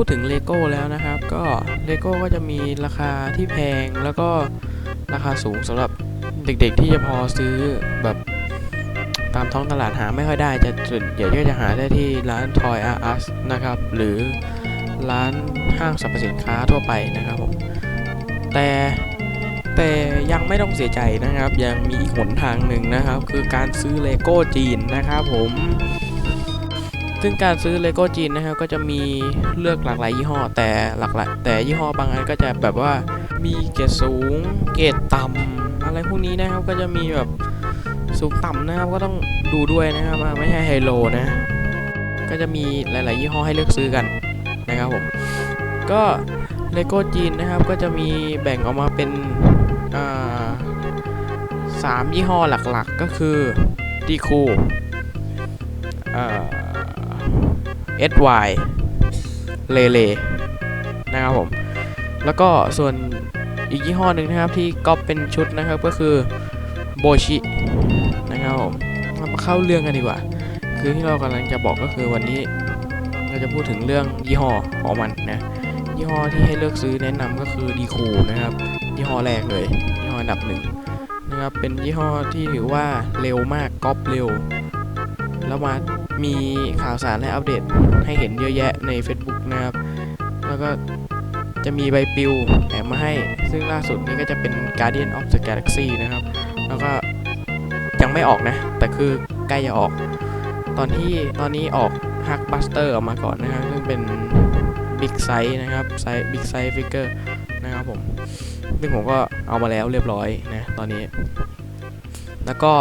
พูดถึงเลโก้แล้วนะครับ ก็เลโก้ก็จะมีราคาที่แพงแล้วก็ราคาสูงสำหรับเด็กๆที่จะพอซื้อแบบตามท้องตลาดหาไม่ค่อยได้จะส่วนใหญ่ก็จะหาได้ที่ร้าน Toy R Us นะครับ หรือร้านห้างสรรพสินค้าทั่วไปนะครับผมแต่แต่ยังไม่ต้องเสียใจนะครับ ยังมีอีกหนทางหนึ่งนะครับ คือการซื้อเลโก้จีนนะครับผม ซึ่งการซื้อเลโก้จีนนะครับก็จะมีเลือกหลากหลายยี่ห้อแต่หลากหลายแต่ยี่ห้อบางอันก็จะแบบว่ามีเกรดสูง เกรดต่ำอะไรพวกนี้นะครับก็จะมีแบบสูงต่ำนะครับก็ต้องดูด้วยนะครับไม่ใช่ไฮโลนะ ก็จะมีหลาย ๆ ยี่ห้อให้เลือกซื้อกันนะครับผมก็เลโก้จีนนะครับก็จะมีแบ่งออกมาเป็นอ่าสามยี่ห้อหลัก ๆ ก็คือดีคูอ่า SY เลเลนะครับผม แล้วก็ส่วนอีกยี่ห้อหนึ่งนะครับที่ก๊อปเป็นชุดนะครับก็คือโบชินะครับผมมาเข้าเรื่องกันดีกว่า คือที่เรากำลังจะบอกก็คือวันนี้เราจะพูดถึงเรื่องยี่ห้อของมันนะยี่ห้อที่ให้เลือกซื้อแนะนำก็คือดีคูนะครับยี่ห้อแรกเลยยี่ห้ออันดับหนึ่งนะครับเป็นยี่ห้อที่ถือว่าเร็วมากก๊อปเร็ว แล้วมา มีข่าวสารและอัปเดตให้เห็นเยอะแยะใน Facebook นะครับ แล้วก็จะมีใบปลิวแถมมาให้ ซึ่งล่าสุดนี้ก็จะเป็น Guardian of the Galaxy นะครับ แล้วก็ยังไม่ออกนะ แต่คือใกล้จะออก ตอนที่ตอนนี้ออก Hulk Buster ออกมาก่อนนะครับ ซึ่งเป็น Big Size นะครับไซส์ Big Size Figure นะครับผม ซึ่งผมก็เอามาแล้วเรียบร้อยนะ ตอนนี้ แล้วก็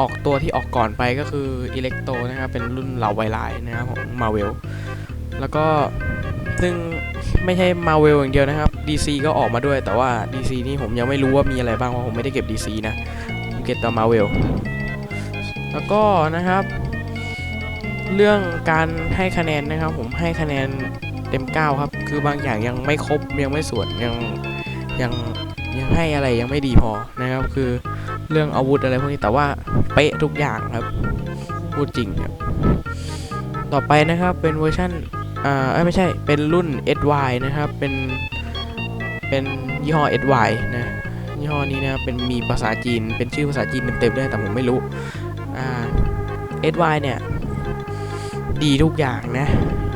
ออกตัวที่ออกก่อนไปก็คืออิเล็กโตนะครับ เป็นรุ่นเหล่าไวไลน์นะครับของมาเวลแล้วก็ซึ่งไม่ใช่มาเวลอย่างเดียวนะครับ DC ก็ออกมาด้วยแต่ว่า DC นี่ผมยังไม่รู้ว่ามีอะไรบ้างเพราะผมไม่ได้เก็บ DC นะผมเก็บแต่มาเวลแล้วก็นะครับ เรื่องการให้คะแนนนะครับ ผมให้คะแนนเต็ม 9 ครับ คือบางอย่างยังไม่ครบยังไม่ส่วนยังยังยังให้อะไรยังไม่ดีพอนะครับ คือเรื่องอาวุธอะไรพวกนี้แต่ว่า เป๊ะทุกอย่างครับพูดจริงครับ ต่อไปนะครับเป็นเวอร์ชันอ่าไม่ใช่เป็นรุ่น SY นะครับเป็นเป็นยี่ห้อ SY นะยี่ห้อนี้นะเป็นมีภาษาจีนเป็นชื่อภาษาจีนเต็มๆด้วยแต่ผมไม่รู้อ่า SY เนี่ยดีทุกอย่างนะ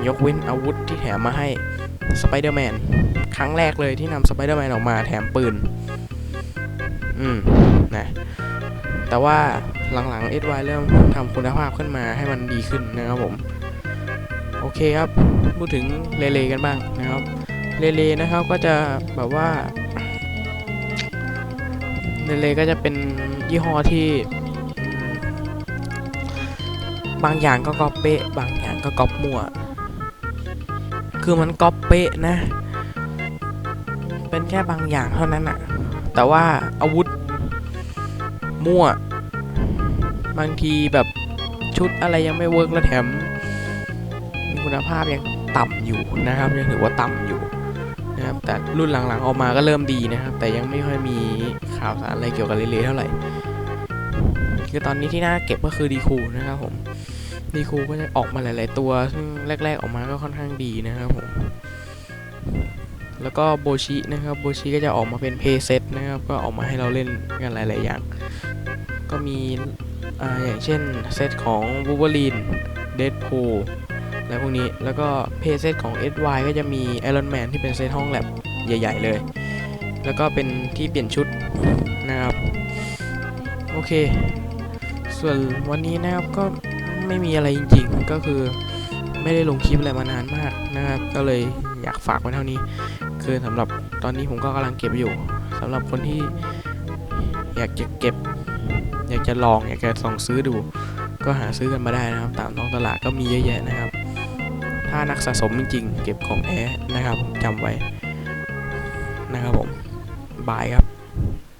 ยกเว้นอาวุธที่แถมมาให้สไปเดอร์แมนครั้งแรกเลยที่นำสไปเดอร์แมนออกมาแถมปืน อืมนะแต่ว่า หลังๆ SY เริ่มทำคุณภาพขึ้นมาให้มันดีขึ้นนะครับผม โอเคครับ พูดถึงเลเลกันบ้างนะครับ เลเลนะครับก็จะแบบว่า เลเลก็จะเป็นยี่ห้อที่ บางอย่างก็ก๊อปเป๊ะ บางอย่างก็ก๊อปมั่ว คือมันก๊อปเป๊ะนะ เป็นแค่บางอย่างเท่านั้นอะแต่ว่าอาวุธมั่ว บางทีแบบชุดอะไรยังไม่เวิร์กแล้วแถมมีคุณภาพยังต่ำอยู่นะครับยังถือว่าต่ำอยู่นะครับแต่รุ่นหลังๆออกมาก็เริ่มดีนะครับ แต่ยังไม่ค่อยมีข่าวสารอะไรเกี่ยวกับเรเลเท่าไหร่คือตอนนี้ที่น่าเก็บก็คือดีคูนะครับผมดีคูก็จะออกมาหลาย ๆ ตัวซึ่งแรก ๆ ออกมาก็ค่อนข้างดีนะครับผมแล้วก็โบชินะครับโบชิก็จะออกมาเป็นเพย์เซตนะครับ ก็ออกมาให้เราเล่นกันหลาย ๆ อย่าง ก็มี อย่างเช่นเซตของ Wolverine Deadpool อะไรพวกนี้ แล้วก็เพย์เซตของ SY ก็จะมี Iron Man ที่เป็นเซตห้องแลบใหญ่ ๆ เลย แล้วก็เป็นที่เปลี่ยนชุดนะครับ โอเค ส่วนวันนี้นะครับก็ไม่มีอะไรจริง ๆ ก็คือไม่ได้ลงคลิปอะไรมานานมากนะครับ ก็เลยอยากฝากไว้เท่านี้ คือสำหรับตอนนี้ผมก็กำลังเก็บอยู่สำหรับคนที่อยากจะเก็บ อยากจะลองอยากจะลองซื้อดู ก็หาซื้อกันมาได้นะครับ ตามท้องตลาดก็มีเยอะแยะนะครับ ถ้านักสะสมจริงๆ เก็บของแท้นะครับจำไว้นะครับผมบายครับ